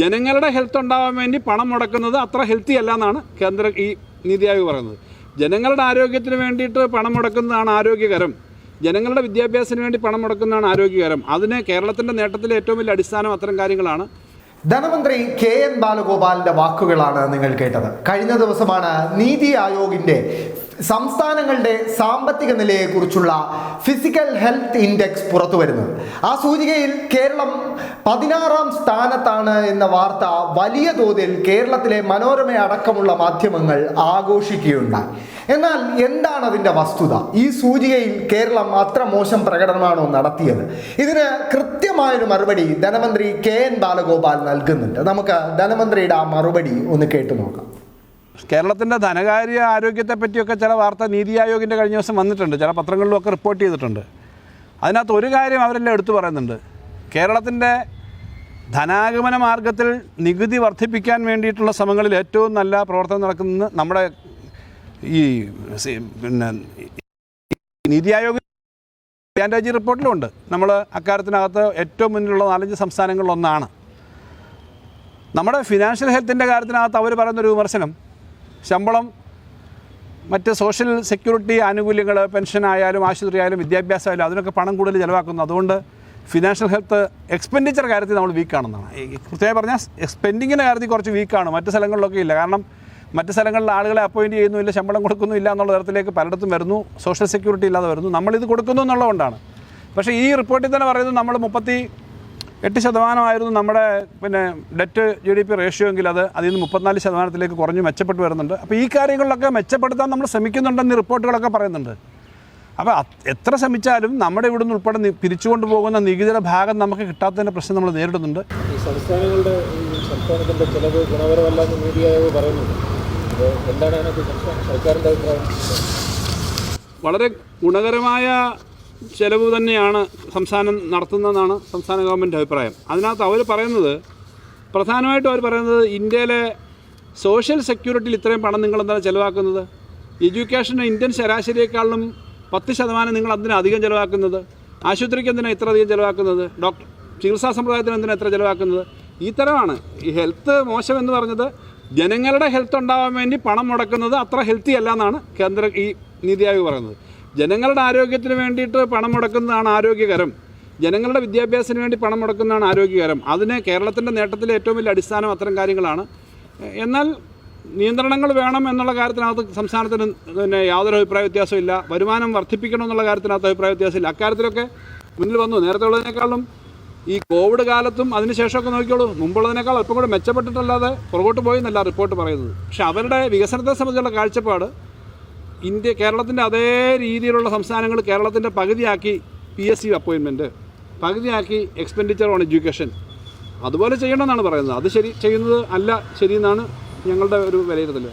ജനങ്ങളുടെ ഹെൽത്ത് ഉണ്ടാവാൻ വേണ്ടി പണം മുടക്കുന്നത് അത്ര ഹെൽത്തി അല്ല എന്നാണ് കേന്ദ്ര ഈ നീതി ആയോഗ് പറയുന്നത്. ജനങ്ങളുടെ ആരോഗ്യത്തിന് വേണ്ടിയിട്ട് പണം മുടക്കുന്നതാണ് ആരോഗ്യകരം. ജനങ്ങളുടെ വിദ്യാഭ്യാസത്തിന് വേണ്ടി പണം മുടക്കുന്നതാണ് ആരോഗ്യകരം. അതിന് കേരളത്തിന്റെ നേട്ടത്തിലെ ഏറ്റവും വലിയ അടിസ്ഥാനം അത്തരം കാര്യങ്ങളാണ്. ധനമന്ത്രി കെ എൻ ബാലഗോപാലിന്റെ വാക്കുകളാണ് നിങ്ങൾ കേട്ടത്. കഴിഞ്ഞ ദിവസമാണ് നീതി ആയോഗിന്റെ സംസ്ഥാനങ്ങളുടെ സാമ്പത്തിക നിലയെക്കുറിച്ചുള്ള ഫിസിക്കൽ ഹെൽത്ത് ഇൻഡെക്സ് പുറത്തു വരുന്നത് ആ സൂചികയിൽ കേരളം പതിനാറാം സ്ഥാനത്താണ് എന്ന വാർത്ത വലിയ തോതിൽ കേരളത്തിലെ മനോരമ അടക്കമുള്ള മാധ്യമങ്ങൾ ആഘോഷിക്കുകയുണ്ടായി. എന്നാൽ എന്താണ് അതിന്റെ വസ്തുത? ഈ സൂചികയിൽ കേരളം അത്ര മോശം പ്രകടനമാണോ നടത്തിയത്? ഇതിന് കൃത്യമായൊരു മറുപടി ധനമന്ത്രി കെ എൻ ബാലഗോപാൽ നൽകുന്നുണ്ട്. നമുക്ക് ധനമന്ത്രിയുടെ ആ മറുപടി ഒന്ന് കേട്ടു നോക്കാം. കേരളത്തിന്റെ ധനകാര്യ ആരോഗ്യത്തെ പറ്റിയൊക്കെ ചില വാർത്ത നീതി ആയോഗിന്റെ കഴിഞ്ഞ ദിവസം വന്നിട്ടുണ്ട്. ചില പത്രങ്ങളിലും ഒക്കെ റിപ്പോർട്ട് ചെയ്തിട്ടുണ്ട്. അതിനകത്ത് ഒരു കാര്യം അവരെല്ലാം എടുത്തു പറയുന്നുണ്ട്. കേരളത്തിന്റെ ധനാഗമന മാർഗത്തിൽ നികുതി വർദ്ധിപ്പിക്കാൻ വേണ്ടിയിട്ടുള്ള ശ്രമങ്ങളിൽ ഏറ്റവും നല്ല പ്രവർത്തനം നടക്കുന്നത് നമ്മുടെ ഈ പിന്നെ നീതി ആയോഗ് സ്റ്റാൻഡേർജി റിപ്പോർട്ടിലുണ്ട്. നമ്മൾ അക്കാര്യത്തിനകത്ത് ഏറ്റവും മുന്നിലുള്ള നാലഞ്ച് സംസ്ഥാനങ്ങളിലൊന്നാണ്. നമ്മുടെ ഫിനാൻഷ്യൽ ഹെൽത്തിന്റെ കാര്യത്തിനകത്ത് അവർ പറയുന്നൊരു വിമർശനം ശമ്പളം മറ്റ് സോഷ്യൽ സെക്യൂരിറ്റി ആനുകൂല്യങ്ങൾ പെൻഷൻ ആയാലും ആശുപത്രി ആയാലും വിദ്യാഭ്യാസം ആയാലും അതിനൊക്കെ പണം കൂടുതൽ ചിലവാക്കുന്നു. അതുകൊണ്ട് ഫിനാൻഷ്യൽ ഹെൽത്ത് എക്സ്പെൻഡിച്ചർ കാര്യത്തിൽ നമ്മൾ വീക്കാണെന്നാണ് കൃത്യമായി പറഞ്ഞാൽ എക്സ്പെൻഡിങ്ങിന്റെ കാര്യത്തിൽ കുറച്ച് വീക്കാണ് മറ്റ് സ്ഥലങ്ങളിലൊക്കെ ഇല്ല. കാരണം മറ്റ് സ്ഥലങ്ങളിൽ ആളുകളെ അപ്പോയിന്റ് ചെയ്യുന്നില്ല ശമ്പളം കൊടുക്കുന്നില്ല എന്നുള്ള തരത്തിലേക്ക് പലയിടത്തും വരുന്നു. സോഷ്യൽ സെക്യൂരിറ്റി ഇല്ലാതെ വരുന്നു. നമ്മളിത് കൊടുക്കുന്നു എന്നുള്ളതുകൊണ്ടാണ്. പക്ഷേ ഈ റിപ്പോർട്ടിൽ തന്നെ പറയുന്നത് നമ്മൾ മുപ്പത്തി എട്ട് ശതമാനമായിരുന്നു നമ്മുടെ പിന്നെ debt G D P ratio എങ്കിൽ അത് അതിൽ നിന്ന് മുപ്പത്തിനാല് ശതമാനത്തിലേക്ക് കുറഞ്ഞ് മെച്ചപ്പെട്ട് വരുന്നുണ്ട്. അപ്പോൾ ഈ കാര്യങ്ങളിലൊക്കെ മെച്ചപ്പെടുത്താൻ നമ്മൾ ശ്രമിക്കുന്നുണ്ടെന്ന് റിപ്പോർട്ടുകളൊക്കെ പറയുന്നുണ്ട്. അപ്പോൾ എത്ര ശ്രമിച്ചാലും നമ്മുടെ ഇവിടെ നിന്ന് ഉൾപ്പെടെ പിരിച്ചുകൊണ്ട് പോകുന്ന നികുതിയുടെ ഭാഗം നമുക്ക് കിട്ടാത്തതിന്റെ പ്രശ്നം നമ്മൾ നേരിടുന്നുണ്ട്. ഈ സംസ്ഥാനങ്ങളുടെ സംസ്ഥാനത്തിന്റെ ചിലവ് ഗുണപരമല്ലെന്ന് നീതി ആയോഗ് പറയുന്നുണ്ട്. എന്താണ് അതിനകത്ത് സംസ്ഥാന സർക്കാരിന്റെ അഭിപ്രായം? വളരെ ഗുണകരമായ ചെലവ് തന്നെയാണ് സംസ്ഥാനം നടത്തുന്നതെന്നാണ് സംസ്ഥാന ഗവൺമെന്റ് അഭിപ്രായം. അതിനകത്ത് അവർ പറയുന്നത് പ്രധാനമായിട്ടും അവർ പറയുന്നത് ഇന്ത്യയിലെ സോഷ്യൽ സെക്യൂരിറ്റിയിൽ ഇത്രയും പണം നിങ്ങൾ എന്താണ് ചിലവാക്കുന്നത്? എഡ്യൂക്കേഷന് ഇന്ത്യൻ ശരാശരിയേക്കാളും പത്ത് ശതമാനം നിങ്ങൾ അതിന് അധികം ചിലവാക്കുന്നത്? ആശുപത്രിക്ക് എന്തിനാണ് ഇത്ര അധികം ചിലവാക്കുന്നത്? ഡോക്ടർ ചികിത്സാ സമ്പ്രദായത്തിന് എന്തിനാണ് ഇത്ര ചിലവാക്കുന്നത്? ഈ തരമാണ്. ഈ ഹെൽത്ത് മോശം എന്ന് പറഞ്ഞത് ജനങ്ങളുടെ ഹെൽത്ത് ഉണ്ടാവാൻ വേണ്ടി പണം മുടക്കുന്നത് അത്ര ഹെൽത്തി അല്ല എന്നാണ് കേന്ദ്ര ഈ നീതി ആയോഗ് പറയുന്നത്. ജനങ്ങളുടെ ആരോഗ്യത്തിന് വേണ്ടിയിട്ട് പണം മുടക്കുന്നതാണ് ആരോഗ്യകരം. ജനങ്ങളുടെ വിദ്യാഭ്യാസത്തിന് വേണ്ടി പണം മുടക്കുന്നതാണ് ആരോഗ്യകരം. അതിന് കേരളത്തിന്റെ നേട്ടത്തിലെ ഏറ്റവും വലിയ അടിസ്ഥാനം അത്തരം കാര്യങ്ങളാണ്. എന്നാൽ നിയന്ത്രണങ്ങൾ വേണം എന്നുള്ള കാര്യത്തിനകത്ത് സംസ്ഥാനത്തിന് പിന്നെ യാതൊരു അഭിപ്രായ വ്യത്യാസവും ഇല്ല വരുമാനം വർദ്ധിപ്പിക്കണം എന്നുള്ള കാര്യത്തിനകത്ത് അഭിപ്രായ വ്യത്യാസമില്ല. അക്കാര്യത്തിലൊക്കെ മുന്നിൽ വന്നു. നേരത്തെ ഉള്ളതിനേക്കാളും ഈ കോവിഡ് കാലത്തും അതിനുശേഷമൊക്കെ നോക്കിയോളൂ മുമ്പുള്ളതിനേക്കാൾ അല്പം കൂടെ മെച്ചപ്പെട്ടിട്ടല്ലാതെ പുറകോട്ട് പോയി എന്നല്ല റിപ്പോർട്ട് പറയുന്നത്. പക്ഷേ അവരുടെ വികസനത്തെ സംബന്ധിച്ചുള്ള കാഴ്ചപ്പാട് ഇന്ത്യ കേരളത്തിന്റെ അതേ രീതിയിലുള്ള സംസ്ഥാനങ്ങൾ കേരളത്തിന്റെ പകുതിയാക്കി പി എസ് സി അപ്പോയിൻമെന്റ് പകുതിയാക്കി എക്സ്പെൻഡിച്ചർ ഓൺ എഡ്യൂക്കേഷൻ. അതുപോലെ ചെയ്യണമെന്നാണ് പറയുന്നത്. അത് ശരി ചെയ്യുന്നത് അല്ല ശരിയെന്നാണ് ഞങ്ങളുടെ ഒരു വിലയിരുത്തൽ